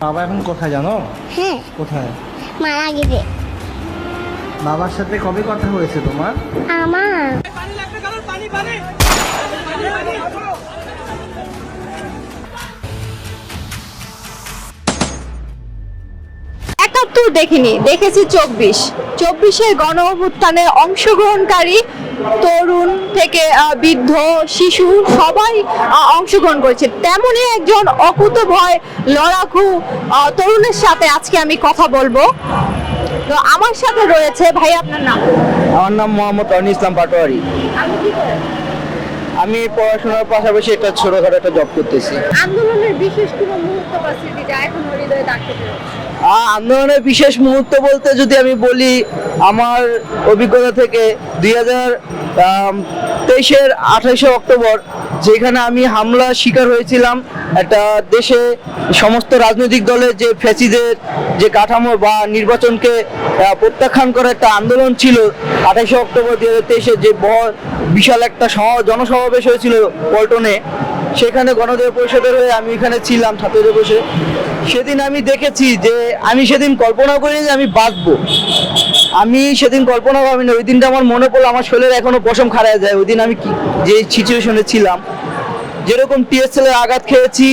বাবা এখন কোথায় জানো? হ্যাঁ। কোথায়? মারা গেছে। বাবার সাথে কবে কথা হয়েছে তোমার? আমার। একাত্তর দেখিনি দেখেছি চব্বিশ। চব্বিশের গণ অভ্যুত্থানে অংশগ্রহণকারী তরুণ থেকে বৃদ্ধ শিশু সবাই অংশগ্রহণ করেছে। তেমনই একজন অকুত ভয় লড়াকু তরুণের সাথে আজকে আমি কথা বলব। তো আমার সাথে রয়েছে ভাই আপনার নাম? আমার নাম মোহাম্মদ অনি ইসলাম পাটোয়ারি। আমি পড়াশোনার পাশাপাশি একটা ছোটখাটো একটা জব করতেছি। আন্দোলনের বিশেষ কোনো মুহূর্ত বা স্মৃতি যা এখন হৃদয়ে পেরেছে আ- আন্দোলনের বিশেষ মুহূর্ত বলতে যদি আমি বলি, আমার অভিজ্ঞতা থেকে দুই হাজার তেইশের আঠাশে অক্টোবর, যেখানে আমি হামলা শিকার হয়েছিলাম, একটা দেশে সমস্ত রাজনৈতিক দলের যে ফ্যাসিদের যে কাঠামো বা নির্বাচনকে প্রত্যাখ্যান করার একটা আন্দোলন ছিল আঠাশে অক্টোবর দুই হাজার তেইশে যে বিশাল একটা জনসমাবেশ হয়েছিল পল্টনে, সেখানে গণদেব পরিষদের হয়ে আমি এখানে ছিলাম, ছাত্রদের বসে। সেদিন আমি দেখেছি যে আমি সেদিন কল্পনা করিনি আমি বাঁচবো। আমি সেদিন কল্পনা ভাবিনি, ওই দিনটা আমার মনে পড়ল, আমার শরীরে এখনও পশম খাড়ায় যায়। ওই দিন আমি যে সিচুয়েশনে ছিলাম, যেরকম টিএসএল এর আঘাত খেয়েছি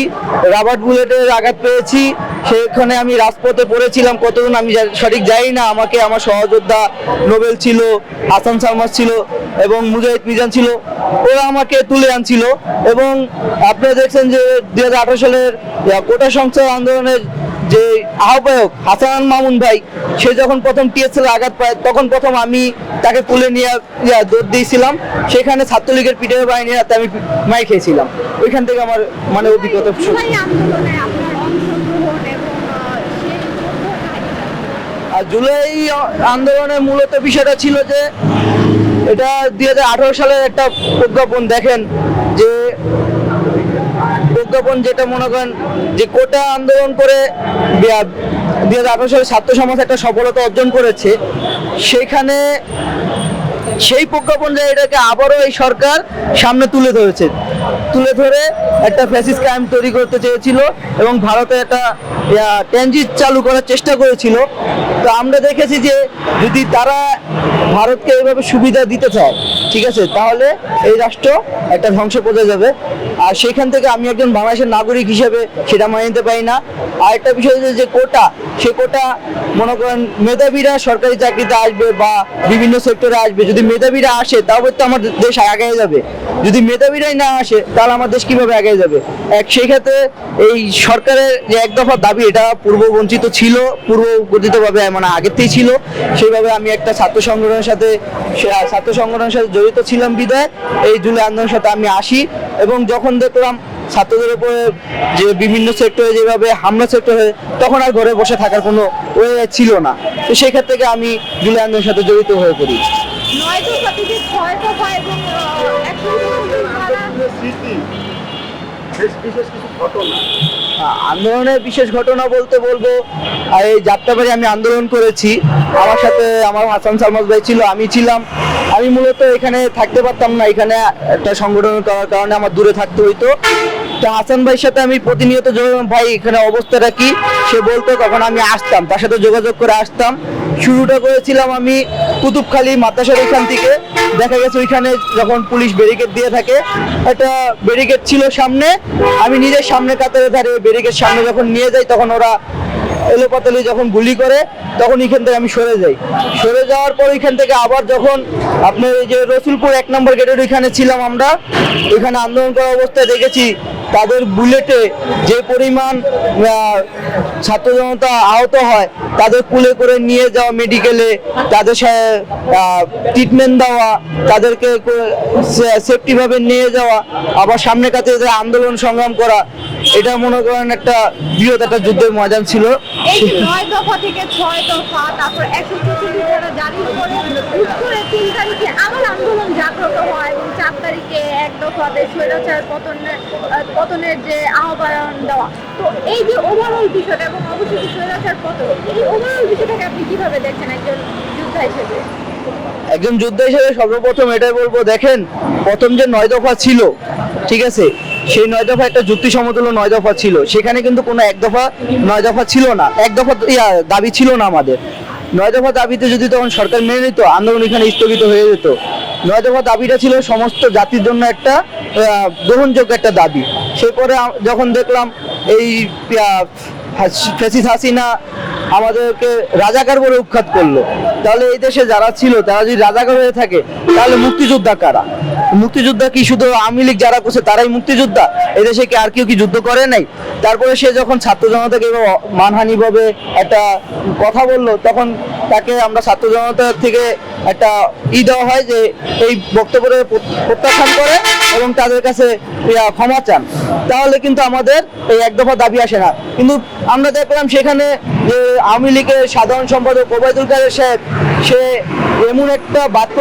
রাবার বুলেটের আঘাত পেয়েছি সেখানে আমি রাজপথে পড়েছিলাম কতদিন আমি সঠিক জানি না। আমাকে আমার সহযোদ্ধা নোবেল ছিল, হাসান সালমাস ছিল এবং মুজাহিদ মিজান ছিল, ওরা আমাকে তুলে আনছিল। এবং আপনারা দেখছেন যে দুই হাজার আঠারো সালের কোটা সংস্কার আন্দোলনের যে আহ্বায়ক হাসান মামুন ভাই, সে যখন প্রথম টিএসএল আঘাত পায়, তখন প্রথম আমি তাকে তুলে নিয়ে দৌড় দিয়েছিলাম। সেখানে ছাত্রলীগের পিঠে বাহিনীর হাতে আমি মাই খেয়েছিলাম। ওইখান থেকে আমার মানে অভিজ্ঞতা শুরু। জুলাই আন্দোলনে আপনার অংশগ্রহণ এবং আহ, সেই আর জুলাই আন্দোলনের মূলত বিষয়টা ছিল যে এটা দুই হাজার আঠারো সালের একটা প্রজ্ঞাপন দেখেন যে প্রজ্ঞাপন যেটা মনে করেন যে কোটা আন্দোলন করে দুই হাজার আঠারো সালে ছাত্র সমাজ একটা সফলতা অর্জন করেছে, সেখানে সেই প্রজ্ঞাপন যে এটাকে আবারও এই সরকার সামনে তুলে ধরেছে। তুলে ধরে একটা ফ্যাসিস ক্রাইম তৈরি করতে চেয়েছিল এবং ভারতে একটা ট্যানজিট চালু করার চেষ্টা করেছিল। তো আমরা দেখেছি যে যদি তারা ভারতকে এইভাবে সুবিধা দিতে চায়, ঠিক আছে, তাহলে এই রাষ্ট্র একটা ধ্বংস পড়ে যাবে। আর সেখান থেকে আমি একজন বাংলাদেশের নাগরিক হিসেবে সেটা মানে নিতে পারি না। আর একটা বিষয় যে কোটা, সে কোটা, মনে করেন, মেধাবীরা সরকারি চাকরিতে আসবে বা বিভিন্ন সেক্টরে আসবে। যদি মেধাবীরা আসে তবে তো আমার দেশ আগে যাবে। যদি মেধাবীরাই না আসে তাহলে আমার দেশ কীভাবে আগে যাবে? এক, সেই ক্ষেত্রে এই সরকারের যে এক দফা দাবি, এটা পূর্ব বঞ্চিত ছিল পূর্ব গঠিতভাবে মানে আগের থেকেই ছিল। সেইভাবে আমি একটা ছাত্র সংগঠনের সাথে ছাত্র সংগঠনের সাথে জড়িত ছিলাম বিদায়। এই জুলাই আন্দোলনের সাথে আমি আসি এবং যখন দেখলাম ছাত্রদের উপরে যে বিভিন্ন সেক্টরে যেভাবে হামলা সেক্টর হয়ে, তখন আর ঘরে বসে থাকার কোনো ওয়ে ছিল না। তো সেই ক্ষেত্রে থেকে আমি জুলাই আন্দোলনের সাথে জড়িত হয়ে পড়ি। দফা আহ, আন্দোলনের বিশেষ ঘটনা বলতে বলব এই যাত্রাবাড়ি আমি আন্দোলন করেছি। আমার সাথে আমার হাসান সালমাস ভাই ছিল আমি ছিলাম। আমি মূলত এখানে থাকতে পারতাম না এখানে একটা সংগঠন করার কারণে আমার দূরে থাকতে হইতো। তো হাসান ভাইয়ের সাথে আমি প্রতিনিয়ত ভাই এখানে অবস্থাটা কি? সে বলতো তখন আমি আসতাম? তার সাথে যোগাযোগ করে আসতাম। শুরুটা করেছিলাম আমি কুতুবখালী মাদ্রাসার এখান থেকে। দেখা গেছে ওইখানে যখন পুলিশ ব্যারিকেড দিয়ে থাকে, একটা ব্যারিকেড ছিল সামনে। আমি নিজের সামনে কাতারে দাঁড়িয়ে ব্যারিকেড সামনে যখন নিয়ে যাই, তখন ওরা এলোপাতালি যখন গুলি করে, তখন এখান থেকে আমি সরে যাই। সরে যাওয়ার পর এখান থেকে আবার যখন আপনার যে রসুলপুর এক নম্বর গেটের ওইখানে ছিলাম আমরা ওইখানে আন্দোলন করা অবস্থায় দেখেছি তাদের বুলেটে যে পরিমাণ ছাত্র জনতা আহত হয় তাদের কুলে করে নিয়ে যাওয়া মেডিকেলে তাদের ট্রিটমেন্ট দেওয়া তাদেরকে সেফটিভাবে নিয়ে যাওয়া আবার সামনে কাছে আন্দোলন সংগ্রাম করা এটা মনে করেন একটা বৃহৎ একটা যুদ্ধের ময়দান ছিল। দফা দফা আন্দোলন জাগ্রত হয় এবং চার তারিখে এক দফাতে স্বৈরাচার পতনের আহ, পতনের যে আহ্বান দেওয়া। তো এই যে ওভারঅল বিষয়টা এবং অবশ্যই স্বৈরাচার পতন এই ওভারঅল বিষয়টাকে আপনি কীভাবে দেখছেন একজন যোদ্ধা হিসেবে? একজন যোদ্ধা হিসেবে সর্বপ্রথম এটাই বলব দেখেন প্রথম যে নয় দফা ছিল ঠিক আছে? সেই নয় দফা একটা যুক্তি সমতুল্য নয় দফা ছিল। সেখানে কিন্তু কোনো এক দফা নয় দফা ছিল না। এক দফা ইয়া, দাবি ছিল না আমাদের। নয় দফা দাবিতে যদি তখন সরকার মেনে নিত আন্দোলন এখানে স্থগিত হয়ে যেত। নয় দাবিটা ছিল সমস্ত জাতির জন্য একটা গ্রহণযোগ্য একটা দাবি। সে পরে যখন দেখলাম এই ফ্যাসিস হাসিনা আমাদেরকে রাজাকার বলে উৎখাত করল। তাহলে এই দেশে যারা ছিল, তারা যদি রাজাকার হয়ে থাকে, তাহলে মুক্তিযোদ্ধা কারা? মুক্তিযোদ্ধা কি শুধু আওয়ামী লীগ যারা করছে, তারাই মুক্তিযোদ্ধা? এদেশে কি আর কেউ কি যুদ্ধ করে নাই? তারপরে সে যখন ছাত্র জনতাকে এভাবে মানহানি ভাবে একটা কথা বলল, তখন তাকে আমরা ছাত্র জনতা থেকে একটা ই দেওয়া হয় যে, এই বক্তব্যের প্রত্যাখ্যান করে এবং তাদের কাছে ক্ষমা চান। তাহলে কিন্তু আমাদের এই এক দফা দাবি আসে না। কিন্তু আমরা দেখলাম সেখানে যে আওয়ামী লীগের সাধারণ সম্পাদক ওবায়দুল কাদের সাহেব, সে এমন একটা বাক্য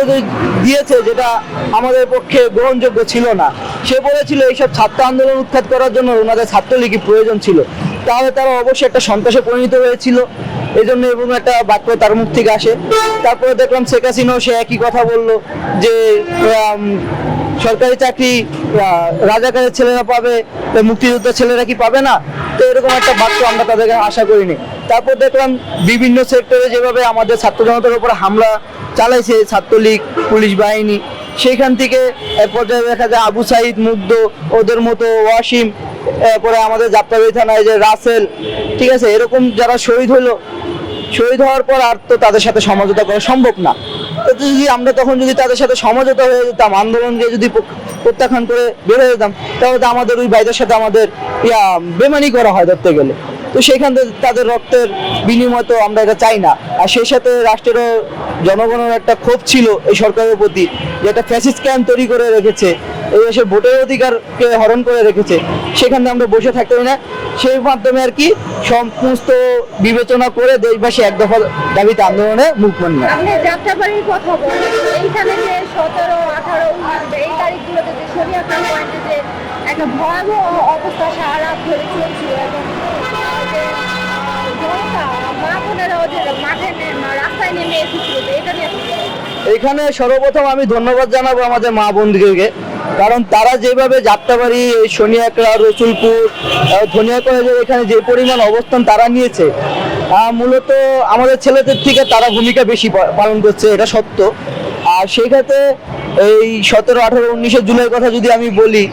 দিয়েছে যেটা আমাদের পক্ষে গ্রহণযোগ্য ছিল না। সে বলেছিল, এইসব ছাত্র আন্দোলন উৎখাত করার জন্য ওনাদের ছাত্রলীগই প্রয়োজন ছিল। তাহলে তারা অবশ্যই একটা সন্ত্রাসে পরিণত হয়েছিল। এই জন্য এবং একটা বাক্য তার মুখ থেকে আসে। তারপরে দেখলাম শেখ হাসিনাও সে একই কথা বলল যে সরকারি চাকরি রাজাকারের ছেলেরা পাবে, মুক্তিযোদ্ধার ছেলেরা কি পাবে না? তো এরকম একটা বাক্য আমরা তাদের কাছে আশা করিনি। তারপর দেখলাম বিভিন্ন সেক্টরে যেভাবে আমাদের ছাত্র জনতার উপর হামলা চালাইছে, ছাত্রলীগ, পুলিশ বাহিনী, সেইখান থেকে এক পর্যায়ে দেখা যায় আবু সাইদ, মুগ্ধ, ওদের মতো ওয়াসিম, এরপরে আমাদের যাত্রাবাড়ি থানায় যে রাসেল, ঠিক আছে, এরকম যারা শহীদ হলো, শহীদ হওয়ার পর আর তো তাদের সাথে সমঝোতা করা সম্ভব না। যদি আমরা তখন যদি তাদের সাথে সমঝোতা হয়ে যেতাম আন্দোলনকে যদি প্রত্যাখ্যান করে বের হয়ে যেতাম, তাহলে তো আমাদের ওই ভাইদের সাথে আমাদের ইয়া, বেমানি করা হয় ধরতে গেলে। তো সেখান থেকে তাদের রক্তের বিনিময় তো আমরা এটা চাই না। আর সেই সাথে রাষ্ট্রেরও জনগণের একটা ক্ষোভ ছিল এই সরকারের প্রতি যে একটা ফ্যাসিস্ট ক্যাম্প তৈরি করে রেখেছে, এই দেশে ভোটের অধিকারকে হরণ করে রেখেছে, সেখানে আমরা বসে থাকতে না। সেই মাধ্যমে আর কি সমস্ত বিবেচনা করে দেশবাসী এক দফা দাবিতে আন্দোলনে মুখ নেয় আপনি যাত্রাবাড়ির কথা এইখানে যে সতেরো, আঠারো এই তারিখগুলোতে যে একটা ভয়াবহ অবস্থা সারা? এখানে সর্বপ্রথম আমি ধন্যবাদ জানাব আমাদের মা বন্ধুকে কারণ তারা যেভাবে যাত্রাবাড়ি এই শনিয়াকড়া রসুলপুর আহ, ধনিয়াকড়া এখানে যে পরিমাণ অবস্থান তারা নিয়েছে মূলত আমাদের ছেলেদের থেকে তারা ভূমিকা বেশি পালন করছে এটা সত্য আর সেই ক্ষেত্রে এই সতেরো আঠারো উনিশে জুলাই কথা যদি আমি বলি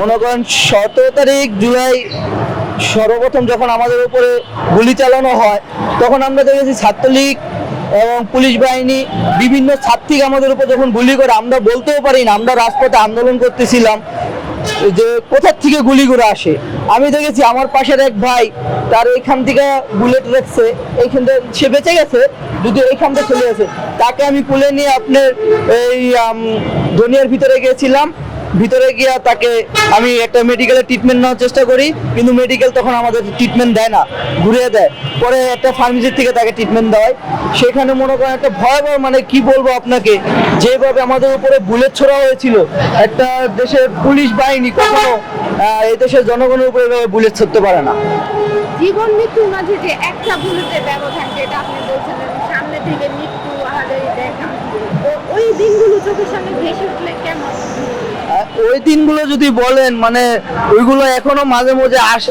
মনে করেন সতেরো তারিখ জুলাই সর্বপ্রথম যখন আমাদের উপরে গুলি চালানো হয়, তখন আমরা দেখেছি ছাত্রলীগ এবং পুলিশ বাহিনী, বিভিন্ন ছাত্রীক আমাদের উপর যখন গুলি করে, আমরা বলতেও পারি না, আমরা রাজপথে আন্দোলন করতেছিলাম যে কোথার থেকে গুলি করে আসে। আমি দেখেছি আমার পাশের এক ভাই, তার এইখান থেকে বুলেট রেখছে এইখান থেকে সে বেঁচে গেছে, যদি এইখান থেকে চলে গেছে তাকে আমি কুলে নিয়ে আপনার এই দুনিয়ার ভিতরে গিয়েছিলাম ভিতরে গিয়া তাকে আমি একটা মেডিকেলের ট্রিটমেন্ট নেওয়ার চেষ্টা করি, কিন্তু মেডিকেল তখন আমাদের ট্রিটমেন্ট দেয় না, ঘুরিয়ে দেয়। পরে একটা ফার্মেসির থেকে তাকে ট্রিটমেন্ট দেওয়ায় সেখানে মনে করেন একটা ভয়াবহ মানে কি বলব আপনাকে, যেভাবে আমাদের উপরে বুলেট ছোড়া হয়েছিল, একটা দেশের পুলিশ বাহিনী কখনো এই দেশের জনগণের উপরে এভাবে বুলেট ছড়তে পারে না। জীবন মৃত্যুর মাঝে যে একটা বুলেটের ব্যবধান, যেটা আপনি সামনে থেকে মৃত্যু দেখা ওই দিনগুলো চোখের সামনে ভেসে উঠলে কেমন? ওই দিনগুলো যদি বলেন মানে ওইগুলো এখনও মাঝে মাঝে আস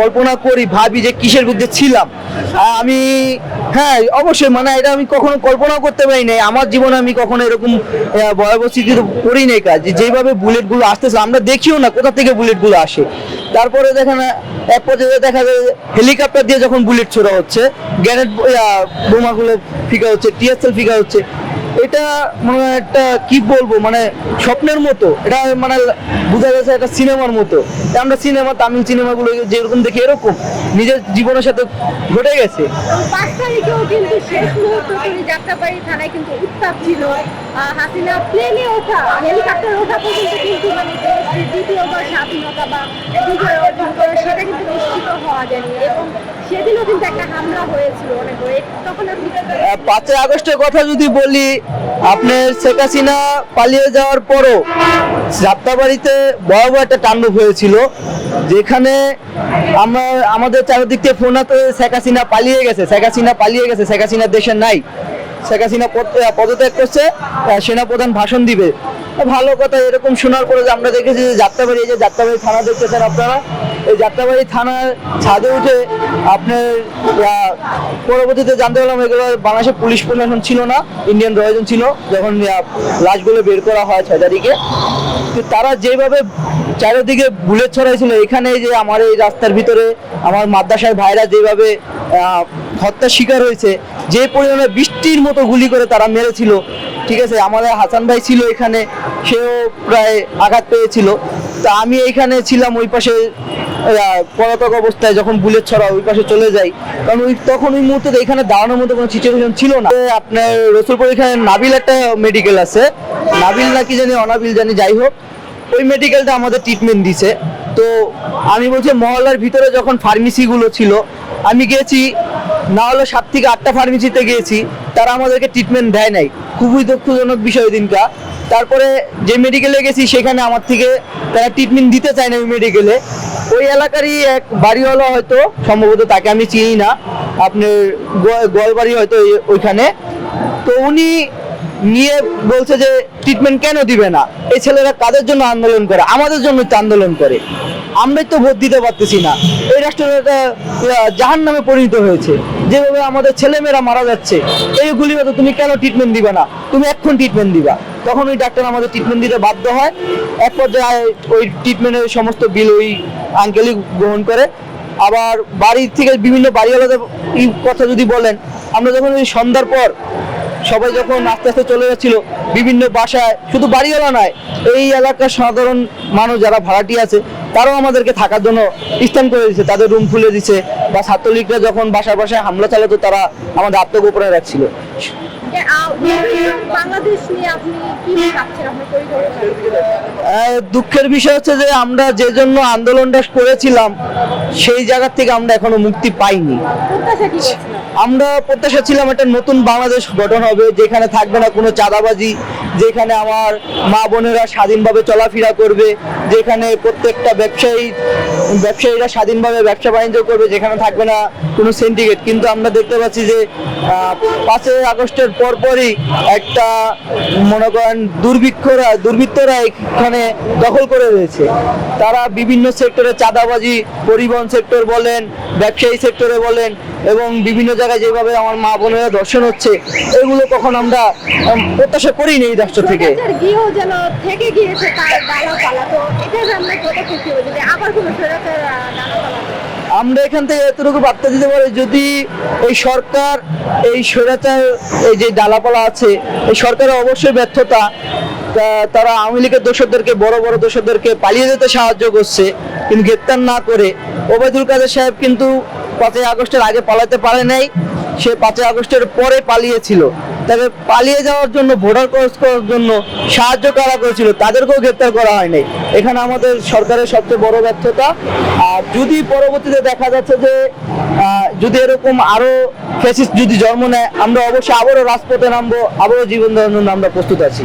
কল্পনা করি, ভাবি যে কিসের বিরুদ্ধে ছিলাম। আমি হ্যাঁ অবশ্যই মানে এটা আমি কখনো কল্পনা করতে পারি নাই। আমার জীবনে আমি কখনো এরকম ভয়াবহ স্থিতিতে পড়ি নাই কাজ। যেভাবে বুলেটগুলো আসতেছে, আমরা দেখিও না কোথা থেকে বুলেটগুলো আসে। তারপরে দেখেন এক পর্যায়ে দেখা যায় হেলিকপ্টার দিয়ে যখন বুলেট ছোড়া হচ্ছে, গ্যানেট বোমাগুলো ফিকা হচ্ছে, টিএসএল ফিকা হচ্ছে এটা মানে একটা কি বলব মানে স্বপ্নের মতো। এটা মানে বোঝা গেছে একটা সিনেমার মতো। আমরা সিনেমা তামিল সিনেমাগুলো যেরকম দেখি এরকম নিজের জীবনের সাথে ঘটে গেছে। পাঁচ তারিখেও কিন্তু শেষ মুহূর্ত যাত্রাবাড়ি থানায় কিন্তু উত্তাপ ছিল। হাসিনা প্লেনে ওঠা হেলিকপ্টার ওঠা পর্যন্ত কিন্তু মানে দ্বিতীয়বার স্বাধীনতা বা বিজয় অর্জন করা সেটা কিন্তু নিশ্চিত হওয়া যায়নি। এবং সেদিনও কিন্তু একটা হামলা হয়েছিল অনেক। তখন পাঁচই আগস্টের কথা যদি বলি আপনার শেখ হাসিনা পালিয়ে যাওয়ার পরও যাত্রাবাড়িতে ভয়াবহ একটা তাণ্ডব হয়েছিল, যেখানে আমরা, আমাদের চারিদিক থেকে ফোন হাতে শেখ হাসিনা পালিয়ে গেছে, শেখ হাসিনা পালিয়ে গেছে, শেখ হাসিনা দেশে নাই। শেখ হাসিনা পদ- পদত্যাগ করছে সেনাপ্রধান ভাষণ দিবে। ভালো কথা এরকম শোনার পরে আমরা দেখেছি যে যাত্রাবাড়ি যে যাত্রাবাড়ি থানা দেখতেছেন আপনারা? এই যাত্রাবাড়ি থানার ছাদে উঠে আপনার পরবর্তীতে জানতে পারলাম এগুলো বাংলাদেশের পুলিশ প্রশাসন ছিল না, ইন্ডিয়ান রয়জন ছিল, যখন লাশগুলো বের করা হয় ছয় তারিখে তো তারা যেভাবে চারিদিকে বুলেট ছড়াইছিল এখানে যে আমার এই রাস্তার ভিতরে আমার মাদ্রাসায় ভাইরা যেভাবে হত্যার শিকার হয়েছে, যে পরিমাণে বৃষ্টির মতো গুলি করে তারা মেরেছিল ঠিক আছে, আমাদের হাসান ভাই ছিল এখানে, সেও প্রায় আঘাত পেয়েছিল। তা আমি এইখানে ছিলাম ওই পাশে পলাতক অবস্থায় যখন বুলেট ছড়া ওই পাশে চলে যাই। কারণ ওই তখন ওই মুহূর্তে এখানে দাঁড়ানোর মতো কোনো সিচুয়েশন ছিল না। আপনার রসুলপুর এখানে নাবিল একটা মেডিকেল আছে। নাবিল নাকি জানি, অনাবিল জানি, যাই হোক। ওই মেডিকেলটা আমাদের ট্রিটমেন্ট দিছে। তো আমি বলছি, মহল্লার ভিতরে যখন ফার্মেসিগুলো ছিল, আমি গিয়েছি না হলে সাত থেকে আটটা ফার্মেসিতে গিয়েছি, তারা আমাদেরকে ট্রিটমেন্ট দেয় নাই। খুবই দুঃখজনক বিষয় দিনটা। তারপরে যে মেডিকেলে গেছি, সেখানে আমার থেকে তারা ট্রিটমেন্ট দিতে চায় না ওই মেডিকেলে ওই এলাকারই এক বাড়িওয়ালা হয়তো, সম্ভবত তাকে আমি চিনি না, আপনার গোয়ালবাড়ি হয়তো ওইখানে। তো উনি নিয়ে বলছে যে ট্রিটমেন্ট কেন দিবে না? এই ছেলেরা কাদের জন্য আন্দোলন করে? আমাদের জন্য তো আন্দোলন করে। আমরাই তো ভোট দিতে পারতেছি না। এই রাষ্ট্রটা জাহান নামে পরিণত হয়েছে। যেভাবে আমাদের ছেলেমেয়েরা মারা যাচ্ছে, এই মতো তুমি কেন ট্রিটমেন্ট দিবে না? তুমি এখন ট্রিটমেন্ট দিবা। তখন ওই ডাক্তার আমাদের ট্রিটমেন্ট দিতে বাধ্য হয়। এক পর্যায়ে ওই ট্রিটমেন্টের সমস্ত বিল ওই আঙ্কেলই গ্রহণ করে। আবার বাড়ি থেকে বিভিন্ন বাড়িওয়ালাদের কথা যদি বলেন, আমরা যখন ওই সন্ধ্যার পর সবাই যখন আস্তে আস্তে চলে যাচ্ছিল, বিভিন্ন বাসায়, শুধু বাড়িওয়ালা নয়, এই এলাকার সাধারণ মানুষ যারা ভাড়াটি আছে, তারাও আমাদেরকে থাকার জন্য স্থান করে দিচ্ছে তাদের রুম খুলে দিচ্ছে বা ছাত্রলীগরা যখন বাসায় বাসায় হামলা চালাতো, তারা আমাদের আত্মগোপনে রাখছিল। দুঃখের বিষয় হচ্ছে যে আমরা যে জন্য আন্দোলনটা করেছিলাম, সেই জায়গা থেকে আমরা এখনও মুক্তি পাইনি। আমরা প্রত্যাশা ছিলাম একটা নতুন বাংলাদেশ গঠন হবে, যেখানে থাকবে না কোনো চাঁদাবাজি, যেখানে আমার মা বোনেরা স্বাধীনভাবে চলাফেরা করবে, যেখানে প্রত্যেকটা ব্যবসায়ী, ব্যবসায়ীরা স্বাধীনভাবে ব্যবসা বাণিজ্য করবে, যেখানে থাকবে না কোনো সিন্ডিকেট কিন্তু আমরা দেখতে পাচ্ছি যে পাঁচই আগস্টের পরপরই একটা, মনে করেন, দুর্ভিক্ষরা, দুর্বৃত্তরা এখানে দখল করে রয়েছে। তারা বিভিন্ন সেক্টরে চাঁদাবাজি, পরিবহন সেক্টর বলেন, ব্যবসায়ী সেক্টরে বলেন, এবং বিভিন্ন জায়গায় যেভাবে আমার মা বোনেরা দর্শন হচ্ছে এগুলো কখন আমরা প্রত্যাশা করিনি এই রাষ্ট্র থেকে। যেন থেকে গিয়েছে তার ডালাপালা তো এটা আমরা কত খুশি যদি আবার কোনো স্বৈরাচার আহ, ডালাপালা আমরা এখান থেকে এতটুকু বার্তা দিতে পারি যদি এই সরকার এই স্বৈরাচার এই যে ডালাপালা আছে এই সরকারের অবশ্যই ব্যর্থতা তারা আওয়ামী লীগের দোষরদেরকে বড় বড় দোষরদেরকে পালিয়ে যেতে সাহায্য করছে কিন্তু গ্রেপ্তার না করে ওবায়দুল কাদের সাহেব কিন্তু পাঁচই আগস্টের আগে পালাতে পারে নাই, সে পাঁচই আগস্টের পরে পালিয়েছিল। তাকে পালিয়ে যাওয়ার জন্য ভোটার ক্রস করার জন্য সাহায্য করা করেছিল, তাদেরকেও গ্রেপ্তার করা হয় নাই। এখানে আমাদের সরকারের সবচেয়ে বড় ব্যর্থতা। আর যদি পরবর্তীতে দেখা যাচ্ছে যে যদি এরকম আরও ফেসিস যদি জন্ম নেয়, আমরা অবশ্যই আবারও রাজপথে নামবো, আবারও জীবন ধারণের আমরা প্রস্তুত আছি।